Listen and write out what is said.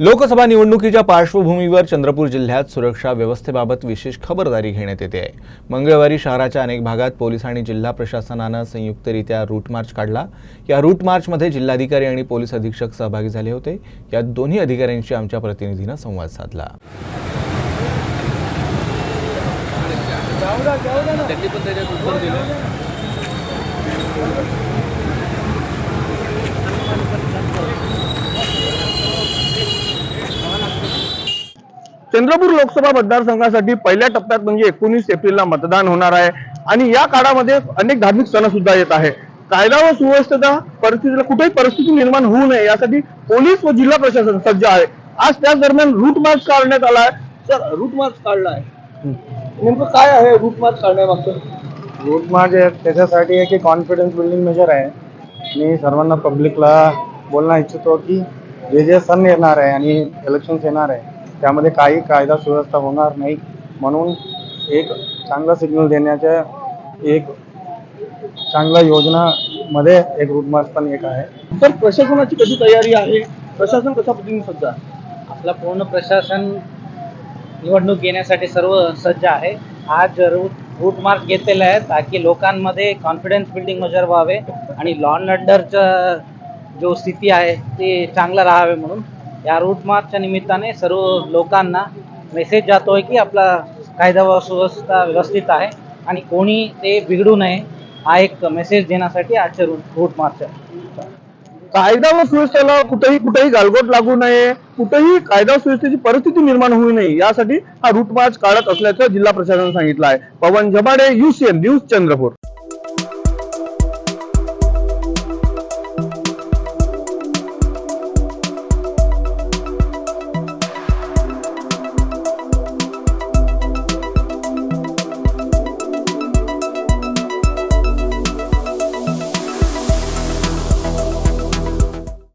लोकसभा निवडणुकीच्या पार्श्वभूमीवर चंद्रपूर जिल्ह्यात सुरक्षा व्यवस्थेबाबत विशेष खबरदारी घेण्यात येते. आहे मंगळवारी शहराच्या अनेक भागात पोलीस आणि जिल्हा प्रशासनानं संयुक्तरित्या रूट मार्च काढला. या रूट मार्चमध्ये जिल्हाधिकारी आणि पोलीस अधीक्षक सहभागी झाले होते. या दोन्ही अधिकाऱ्यांशी आमच्या प्रतिनिधीनं संवाद साधला. चंद्रपूर लोकसभा मतदारसंघासाठी पहिल्या टप्प्यात म्हणजे एकोणीस एप्रिलला मतदान होणार आहे. आणि या काळामध्ये अनेक धार्मिक सण सुद्धा येत आहे. कायदा व सुव्यवस्थेचा परिस्थितीला कुठेही परिस्थिती निर्माण होऊ नये यासाठी पोलीस व जिल्हा प्रशासन सज्ज आहे. आज त्याच दरम्यान रूट मार्च काढण्यात आला आहे. सर रूट मार्च काढला आहे. नेमकं काय आहे रूट मार्च काढण्यामागचं? रूट मार्च त्याच्यासाठी आहे की कॉन्फिडन्स बिल्डिंग मेजर आहे. मी सर्वांना पब्लिकला बोलणं इच्छितो की जे जे सण येणार आहे आणि इलेक्शन्स येणार आहे त्यामध्ये काही कायदा सुव्यवस्था होणार नाही म्हणून एक चांगला सिग्नल देण्याच्या एक चांगल्या योजनामध्ये एक रूट मार्च पण एक आहे. सर प्रशासनाची कशी तयारी आहे? प्रशासन कशा पद्धतीने सज्ज आहे? आपलं पूर्ण प्रशासन निवडणूक येण्यासाठी सर्व सज्ज आहे. आज रूट रूट मार्च घेतलेला आहे ताकी लोकांमध्ये कॉन्फिडन्स बिल्डिंग मेजर व्हावे आणि लॉ अँड ऑर्डरचं जो स्थिती आहे ते चांगलं राहावे म्हणून. या रूट मार्चच्या निमित्ताने सर्व लोकांना मेसेज जातोय की आपला कायदा व सुव्यवस्था व्यवस्थित आहे आणि कोणी ते बिघडू नये हा एक मेसेज देण्यासाठी आजच्या रूट रूट मार्च आहे कायदा व सुव्यवस्थेला कुठेही कुठेही गालबोट लागू नये कुठेही कायदा सुव्यवस्थेची परिस्थिती निर्माण होऊ नये यासाठी हा रूट मार्च काढत असल्याचं जिल्हा प्रशासनानं सांगितलं आहे. Pawan Zabade UCN news Chandrapur.